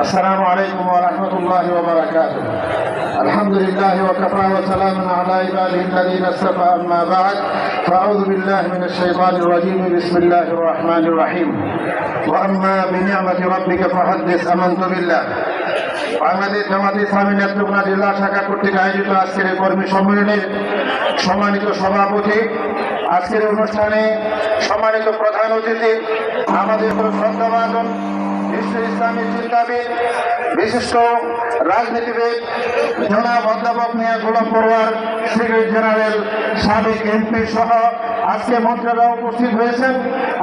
السلام عليكم ورحمة الله وبركاته الحمد لله وكفى وسلام على عباده الذين اصطفى أما بعد فأعوذ بالله من الشيطان الرجيم بسم الله الرحمن الرحيم وأما بنعمة ربك فحدث أمنت بالله বাংলাদেশ জামাত ইসলামী নেত্রকোনা জেলা শাখা কর্তৃক আয়োজিত আজকের এই কর্মী সম্মেলনের সম্মানিত সভাপতি আজকের অনুষ্ঠানে সম্মানিত প্রধান অতিথি, আমাদের শ্রদ্ধাভাজন, বিশ্ব ইসলামী চিন্তাবিদ, বিশিষ্ট রাজনীতিবিদ, জনাব অধ্যাপক মিয়া গোলাম পড়ুয়ার সেক্রেটারি জেনারেল সাবেক এমপি সহ আজকে মন্ত্রীরা উপস্থিত হয়েছেন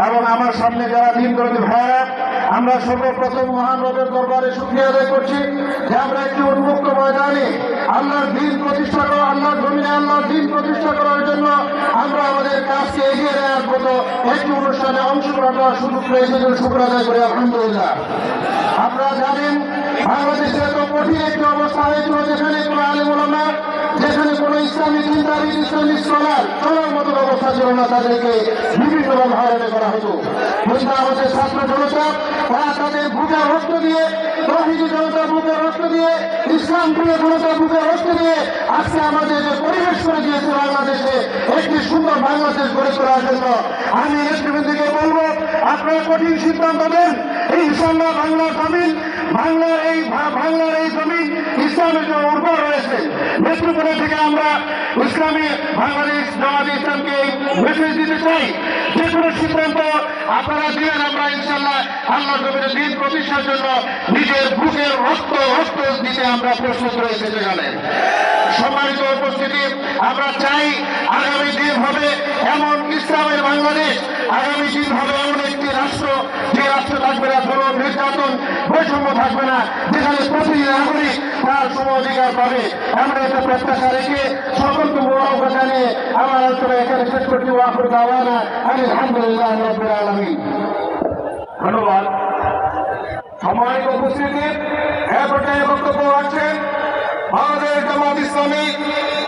এবং আমার সামনে যারা দিন দরদি ভাইরা আমরা সর্বপ্রথম মহান রবের দরবারে সুক্রিয়া আদায় করছি যে আমরা একটি উন্মুক্ত ময়দানে আল্লাহর দিন প্রতিষ্ঠা করা, আল্লাহর জমিনে একটি অনুষ্ঠানে অংশগ্রহণ করার সুযোগ পেয়েছে শুক্র আদায় করে, আলহামদুলিল্লাহ। আপনারা জানেন, বাংলাদেশে এত কঠিন একটি অবস্থা হয়েছিল যেখানে কোনো আলিমুলামা যেখানে কোনো ইসলামী চিন্তাবিদ ইসলামী স্কলার না তাদেরকে বিভিন্নভাবে হয়রানি করা হতো। কিন্তু আমাদের ছাত্র জনতা, তারা তাদের বুকের রক্ত দিয়ে তহিদি জনতা বুকের রক্ত দিয়ে ইসলাম প্রিয় জনতা বুকের রক্ত দিয়ে আজকে আমাদের যে পরিবেশ করে দিয়েছে বাংলাদেশে, একটি সুন্দর বাংলাদেশ গড়ে তোলার জন্য আমি নেতৃবৃন্দকে বলব, আপনারা কঠিন সিদ্ধান্ত দেন এই ইনশাল্লাহ বাংলার জমিন, বাংলার এই বাংলার এই জমিন ইসলামের জন্য উর্বর নেত্রকোনা থেকে আমরা ইসলামী বাংলাদেশ জামাত ইসলামকে মেসেজ দিতে চাই। যে কোনো সিদ্ধান্ত আপনারা দিবেন আমরা ইনশাল্লাহ আল্লাহ নবীর দিন প্রতিষ্ঠার জন্য নিজের বুকের রক্ত রক্ত দিতে আমরা প্রস্তুত রয়েছে সেখানে। সম্মানিত উপস্থিতি, আমরা চাই আগামী দিন হবে এমন ইসলামের বাংলাদেশ, আগামী দিন হবে এমন একটি রাষ্ট্র, যে রাষ্ট্র থাকবে না কোনো নির্যাতন, বৈষম্য থাকবে না, যেখানে প্রতিটি নাগরিক তার সম অধিকার পাবে। আমরা একটা প্রত্যাশা রেখে সকলকে মোবারক জানিয়ে আমার অঞ্চলে এখানে শেষ করছি। ওয়াফর দাওয়ানা আমি আলহামদুলিল্লাহ রব্বুল আলামিন। ধন্যবাদ। সম্মানিত উপস্থিতি, এ বক্তব্য রাখছেন বাংলাদেশ জামাত ইসলামী,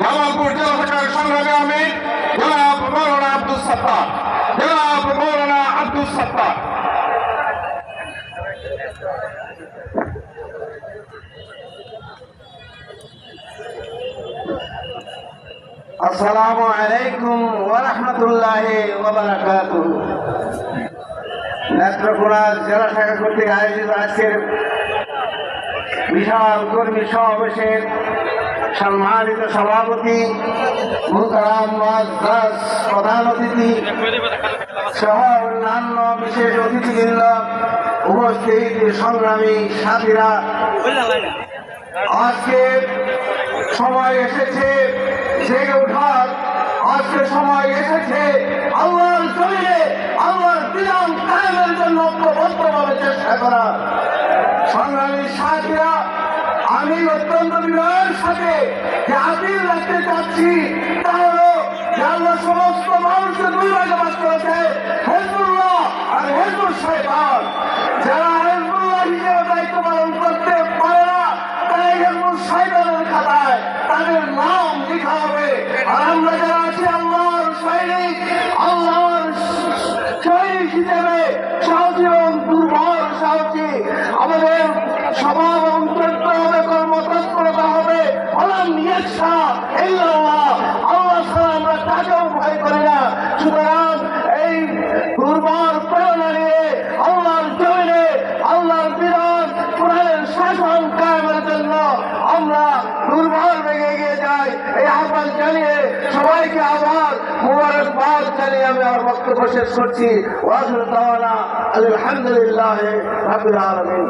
জামালপুর জেলা শাখার সংগ্রামী আমি জনাব মৌলানা আব্দুল সত্তার। জনাব মৌলানা আব্দুল সত্তার। আসসালামু আলাইকুম ওয়া রাহমাতুল্লাহি ওয়া বারাকাতুহু নেত্রকোনা জেলা শাখা কর্তৃক আয়োজিত আজকের বিশাল কর্মী সমাবেশের সম্মানিত সভাপতি প্রধান অতিথি সহ অন্যান্য বিশেষ অতিথিবৃন্দ উপস্থিত, সংগ্রামী সাথীরা। আজকে সময় এসেছে জেগে ওঠার। আজকে সময় এসেছে আল্লাহর জমিনে, আল্লাহর বিধান কায়েমের জন্য ঐক্যবদ্ধভাবে চেষ্টা করা সংগ্রামী সাথীরা, আমি অত্যন্ত বিনয়ের সাথে যে আপিল রাখতে চাচ্ছি, তা হলো আল্লাহ সমস্ত মানুষকে দুই ভাগে বাস করেছে, হেজবুল্লাহ আর হেজবুল শয়তান। যারা হেজবুল্লাহ হিসেবে দায়িত্ব পালন করতে পারে না তাই হেজবুল খাতায় তাদের নাম লেখা হবে। আর আমরা যারা আছি আল্লাহর সৈনিক আল্লাহর সৈনিক হিসেবে সাহসী এবং দুর্বল সাহসী আমাদের স্বভাব চরিত্র হবে কর্মতৎপরতা হবে। হলাম নিয়েছা ইল্লাল্লাহ আল্লাহ ছাড়া আমরা কাকেও ভয় করি না। সুতরাং এই দুর্বল প্রেরণা নিয়ে আল্লাহর জমিনে, আল্লাহর বিধান, কোরআনের শাসন কায়েমের জন্য আমরা দুর্বল ভেঙে এগিয়ে যাই। এই আহ্বান জানিয়ে সবাইকে আবার মুবারকবাদ জানিয়ে আমি আমার বক্তব্য শেষ করছি। ওয়াজুল তাওয়ানা আলহামদুলিল্লাহ রাবিল আলামিন।